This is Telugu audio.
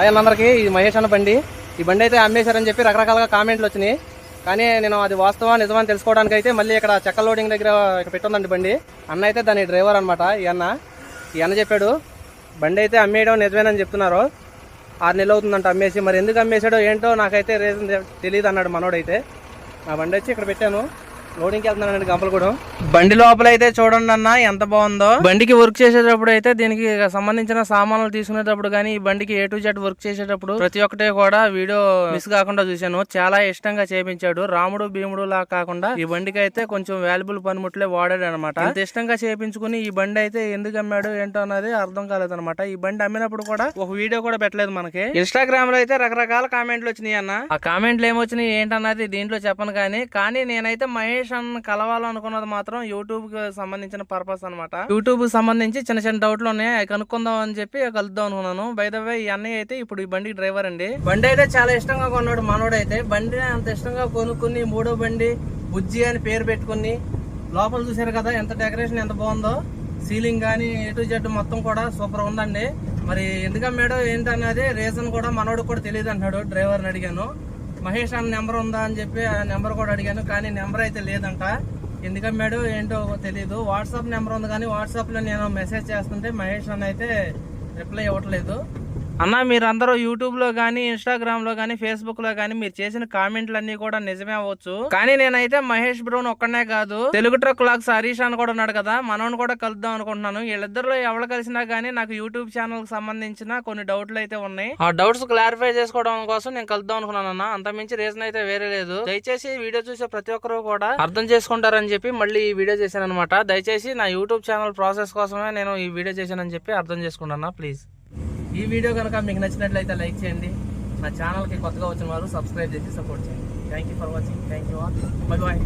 ఆయన ఇది మహేష్ అన్న బండి. ఈ బండి అయితే అమ్మేశారని చెప్పి రకరకాలుగా కామెంట్లు వచ్చినాయి. కానీ నేను అది వాస్తవా నిజమని అని తెలుసుకోవడానికి అయితే మళ్ళీ ఇక్కడ చెక్క లోడింగ్ దగ్గర ఇక్కడ పెట్టుందండి బండి. అన్న అయితే దాని డ్రైవర్ అనమాట ఈ అన్న. ఈ అన్న చెప్పాడు బండి అయితే అమ్మేయడం నిజమేనని చెప్తున్నారు. ఆరు నెలలు అవుతుందంట అమ్మేసి మరి ఎందుకు అమ్మేశాడో ఏంటో నాకైతే రీజన్ తెలియదు అన్నాడు మనోడైతే. నా బండి వచ్చి ఇక్కడ పెట్టాను. లోడింగ్కి వెళ్తున్నానండి గంపలగూడెం. బండి లోపల అయితే చూడండి అన్న ఎంత బాగుందో. బండికి వర్క్ చేసేటప్పుడు అయితే దీనికి సంబంధించిన సామాన్లు తీసుకునేటప్పుడు కానీ ఈ బండికి ఏ టు జెడ్ వర్క్ చేసేటప్పుడు ప్రతి ఒక్కటే కూడా వీడియో మిస్ కాకుండా చూశాను. చాలా ఇష్టంగా చేపించాడు. రాముడు భీముడు లా కాకుండా ఈ బండికి అయితే కొంచెం వాల్యుబుల్ పనిముట్లే వాడాడు అనమాట అంత ఇష్టంగా చేపించుకుని ఈ బండి అయితే ఎందుకు అమ్మాడు ఏంటో అన్నది అర్థం కాలేదన్నమాట ఈ బండి అమ్మినప్పుడు కూడా ఒక వీడియో కూడా పెట్టలేదు మనకి. ఇన్స్టాగ్రామ్లో అయితే రకరకాల కామెంట్లు వచ్చినాయి అన్న. ఆ కామెంట్లు ఏమొచ్చినాయి ఏంటన్నది దీంట్లో చెప్పను కానీ కానీ నేనైతే మహేష్ అన్న కలవాలనుకున్నది మాత్రం యూట్యూబ్కి సంబంధించిన పర్పస్ అనమాట యూట్యూబ్కి సంబంధించి చిన్న చిన్న డౌట్లు ఉన్నాయి. అవి కనుక్కుందాం అని చెప్పి కలుద్దాం అనుకున్నాను. బై ద ఈ అన్నయ్య అయితే ఇప్పుడు ఈ బండి డ్రైవర్ అండి. బండి అయితే చాలా ఇష్టంగా కొన్నాడు మనోడు అయితే బండి అంత ఇష్టంగా కొనుక్కుని మూడో బండి బుజ్జి అని పేరు పెట్టుకుని లోపల చూసారు కదా ఎంత డెకరేషన్ ఎంత బాగుందో. సీలింగ్ కానీ ఏ టు జెడ్ మొత్తం కూడా సూపర్ ఉందండి. మరి ఎందుకమ్మాడో ఏంటన్నది రీజన్ కూడా మనోడు కూడా తెలియదు అంటున్నాడు డ్రైవర్ని అడిగాను. మహేష్ అన్న నెంబర్ ఉందా అని చెప్పి ఆ నెంబర్ కూడా అడిగాను కానీ నెంబర్ అయితే లేదంట. ఎందుకమ్మాడు ఏంటో తెలియదు వాట్సాప్ నెంబర్ ఉంది కానీ వాట్సాప్లో నేను మెసేజ్ చేస్తుంటే మహేష్ అన్న అయితే రిప్లై ఇవ్వట్లేదు. అన్న మీరందరూ యూట్యూబ్లో కానీ ఇన్స్టాగ్రామ్లో కానీ ఫేస్బుక్లో కానీ మీరు చేసిన కామెంట్లు కూడా నిజమే అవ్వచ్చు. కానీ నేనైతే మహేష్ బ్రౌన్ ఒక్కనే కాదు తెలుగు ట్రక్ లాక్స్ హరీష్ అని కూడా ఉన్నాడు కదా మనోని కూడా కలుద్దాం అనుకుంటున్నాను. వీళ్ళిద్దరిలో ఎవరు కలిసినా కానీ నాకు యూట్యూబ్ ఛానల్కి సంబంధించిన కొన్ని డౌట్లు అయితే ఉన్నాయి. ఆ డౌట్స్ క్లారిఫై చేసుకోవడం కోసం నేను కలుద్దాం అనుకున్నాను అన్న. అంత మించి రీజన్ అయితే వేరే లేదు. దయచేసి వీడియో చూసే ప్రతి ఒక్కరు కూడా అర్థం చేసుకుంటారని చెప్పి మళ్ళీ ఈ వీడియో చేశాను అనమాట దయచేసి నా యూట్యూబ్ ఛానల్ ప్రాసెస్ కోసమే నేను ఈ వీడియో చేశానని చెప్పి అర్థం చేసుకుంటాను ప్లీజ్. ఈ వీడియో కనుక మీకు నచ్చినట్లయితే లైక్ చేయండి. నా ఛానల్కి కొత్తగా వచ్చిన వారు సబ్స్క్రైబ్ చేసి సపోర్ట్ చేయండి. Thank you for watching thank you all bye bye